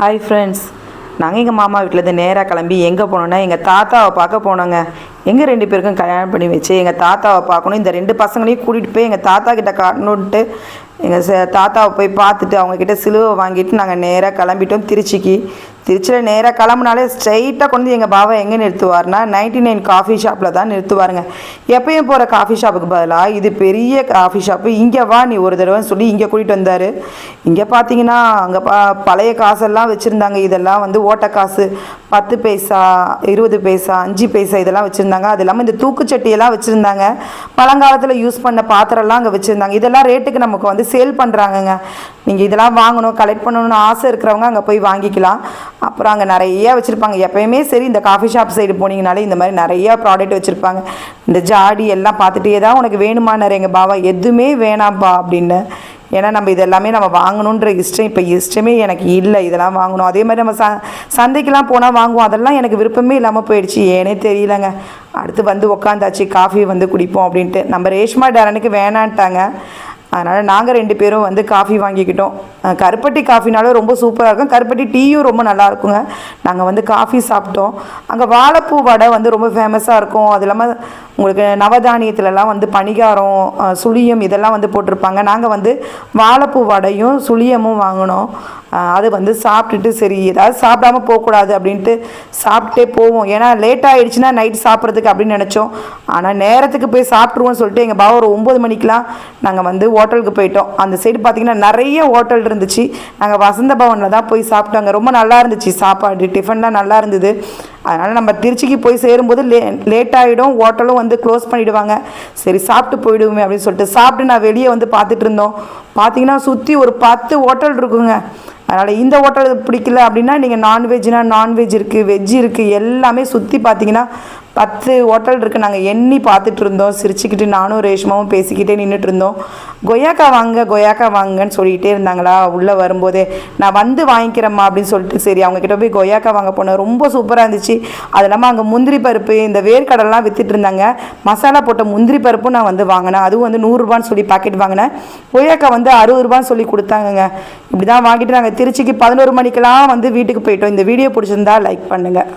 Hi friends நாங்கள் எங்கள் மாமா வீட்டிலேருந்து நேராக கிளம்பி எங்கே போனோன்னா எங்கள் தாத்தாவை பார்க்க போனோங்க. எங்கள் ரெண்டு பேருக்கும் கல்யாணம் பண்ணி வச்சு எங்கள் தாத்தாவை பார்க்கணும். இந்த ரெண்டு பசங்களையும் கூட்டிகிட்டு போய் எங்கள் தாத்தா கிட்ட காட்டணுன்ட்டு எங்கள் ச தாத்தாவை போய் பார்த்துட்டு அவங்கக்கிட்ட சிலுவை வாங்கிட்டு நாங்கள் நேராக கிளம்பிட்டோம் திருச்சிக்கு. திருச்சியில் நேராக கிளம்புனாலே ஸ்ட்ரைட்டாக கொண்டு வந்து எங்கள் பாபா எங்கே நிறுத்துவார்னா நைன்டி நைன் காஃபி ஷாப்பில் தான் நிறுத்துவாருங்க. எப்பயும் போகிற காஃபி ஷாப்புக்கு பதிலாக இது பெரிய காஃபி ஷாப்பு இங்கே வா நீ ஒரு தடவைன்னு சொல்லி இங்கே கூட்டிகிட்டு வந்தார். இங்கே பார்த்தீங்கன்னா அங்கே பா பழைய காசெல்லாம் வச்சுருந்தாங்க. இதெல்லாம் வந்து ஓட்ட காசு. பத்து பைசா இருபது பைசா அஞ்சு பைசா இதெல்லாம் வச்சுருந்தாங்க. அது இல்லாமல் இந்த தூக்குச்சட்டியெல்லாம் வச்சுருந்தாங்க. பழங்காலத்தில் யூஸ் பண்ண பாத்திரம்லாம் அங்கே வச்சுருந்தாங்க. இதெல்லாம் ரேட்டுக்கு நமக்கு வந்து சேல் பண்ணுறாங்கங்க நீங்கள் இதெல்லாம் வாங்கணும் கலெக்ட் பண்ணணும்னு ஆசை இருக்கிறவங்க அங்கே போய் வாங்கிக்கலாம். அப்புறம் அங்கே நிறையா வச்சுருப்பாங்க. எப்பயுமே சரி இந்த காஃபி ஷாப் சைடு போனீங்கனாலே இந்த மாதிரி நிறையா ப்ராடக்ட் வச்சுருப்பாங்க. இந்த ஜாடி எல்லாம் பார்த்துட்டே தான் உனக்கு வேணுமான்னாரு எங்கள் பாவா. எதுவுமே வேணாம்ப்பா அப்படின்னு. ஏன்னா நம்ம இதெல்லாமே நம்ம வாங்கணுன்ற இஷ்டம் இப்போ இஷ்டமே எனக்கு இல்லை. இதெல்லாம் வாங்கணும். அதே மாதிரி நம்ம ச சந்தைக்கெலாம் போனால் வாங்குவோம். அதெல்லாம் எனக்கு விருப்பமே இல்லாமல் போயிடுச்சு. ஏனே தெரியலங்க. அடுத்து வந்து உக்காந்தாச்சு காஃபி வந்து குடிப்போம் அப்படின்ட்டு. நம்ம ரேஷ்மா டேரனுக்கு வேணான்ட்டாங்க. அதனால் நாங்கள் ரெண்டு பேரும் வந்து காஃபி வாங்கிக்கிட்டோம். கருப்பட்டி காஃபினாலும் ரொம்ப சூப்பராக இருக்கும். கருப்பட்டி டீயும் ரொம்ப நல்லா இருக்குங்க. நாங்கள் வந்து காஃபி சாப்பிட்டோம். அங்கே வாழைப்பூ வடை வந்து ரொம்ப ஃபேமஸாக இருக்கும். அது இல்லாமல் உங்களுக்கு நவதானியத்துலலாம் வந்து பணிகாரம் சுழியம் இதெல்லாம் வந்து போட்டிருப்பாங்க. நாங்கள் வந்து வாழைப்பூ வடையும் சுழியமும் வாங்கினோம். அது வந்து சாப்பிட்டுட்டு சரி ஏதாவது சாப்பிடாம போகக்கூடாது அப்படின்ட்டு சாப்பிட்டே போவோம். ஏன்னா லேட் ஆகிடுச்சுன்னா நைட் சாப்பிட்றதுக்கு அப்படின்னு நினச்சோம். ஆனால் நேரத்துக்கு போய் சாப்பிட்ருவோம்னு சொல்லிட்டு எங்கள் பாவா ஒரு ஒம்பது மணிக்கெலாம் நாங்கள் வந்து ஹோட்டலுக்கு போயிட்டோம். அந்த சைடு பார்த்திங்கன்னா நிறைய ஹோட்டல் இருந்துச்சு. நாங்கள் வசந்த பவனில் தான் போய் சாப்பிட்டோங்க. ரொம்ப நல்லா இருந்துச்சு சாப்பாடு டிஃபன்லாம் நல்லா இருந்தது. அதனால் நம்ம திருச்சிக்கு போய் சேரும்போது லே லேட் ஆகிடும் ஹோட்டலும் வந்து க்ளோஸ் பண்ணிவிடுவாங்க சரி சாப்பிட்டு போயிடுவோமே அப்படின்னு சொல்லிட்டு சாப்பிட்டு நான் வெளியே வந்து பார்த்துட்டு இருந்தோம். பார்த்தீங்கன்னா சுற்றி ஒரு பத்து ஹோட்டல் இருக்குங்க. அதனால் இந்த ஹோட்டல் பிடிக்கல அப்படின்னா நீங்கள் நான்வெஜ்னால் நான்வெஜ் இருக்குது வெஜ் இருக்குது எல்லாமே சுற்றி பார்த்தீங்கன்னா பத்து ஹோட்டல் இருக்குது நாங்கள் எண்ணி பார்த்துட்டு இருந்தோம். சிரிச்சுக்கிட்டு நானும் ரேஷ்மாவும் பேசிக்கிட்டே நின்றுட்டு இருந்தோம். கொய்யாக்கா வாங்க கொய்யாக்கா வாங்கன்னு சொல்லிகிட்டே இருந்தாங்களா? உள்ளே வரும்போதே நான் வந்து வாங்கிக்கிறேம்மா அப்படின்னு சொல்லிட்டு சரி அவங்க கிட்ட போய் கொய்யாக்கா வாங்க போனேன். ரொம்ப சூப்பராக இருந்துச்சு. அது இல்லாமல் அங்கே முந்திரி பருப்பு இந்த வேர்க்கடலாம் விற்றுட்டு இருந்தாங்க. மசாலா போட்ட முந்திரி பருப்பும் நான் வந்து வாங்கினேன். அதுவும் வந்து நூறுரூபான்னு சொல்லி பாக்கெட் வாங்கினேன். கொய்யாக்கா வந்து அறுபது ரூபான்னு சொல்லி கொடுத்தாங்கங்க. இப்படி தான் வாங்கிட்டு நாங்கள் திருச்சிக்கு பதினோரு மணிக்கெல்லாம் வந்து வீட்டுக்கு போயிட்டோம். இந்த வீடியோ பிடிச்சிருந்தா லைக் பண்ணுங்கள்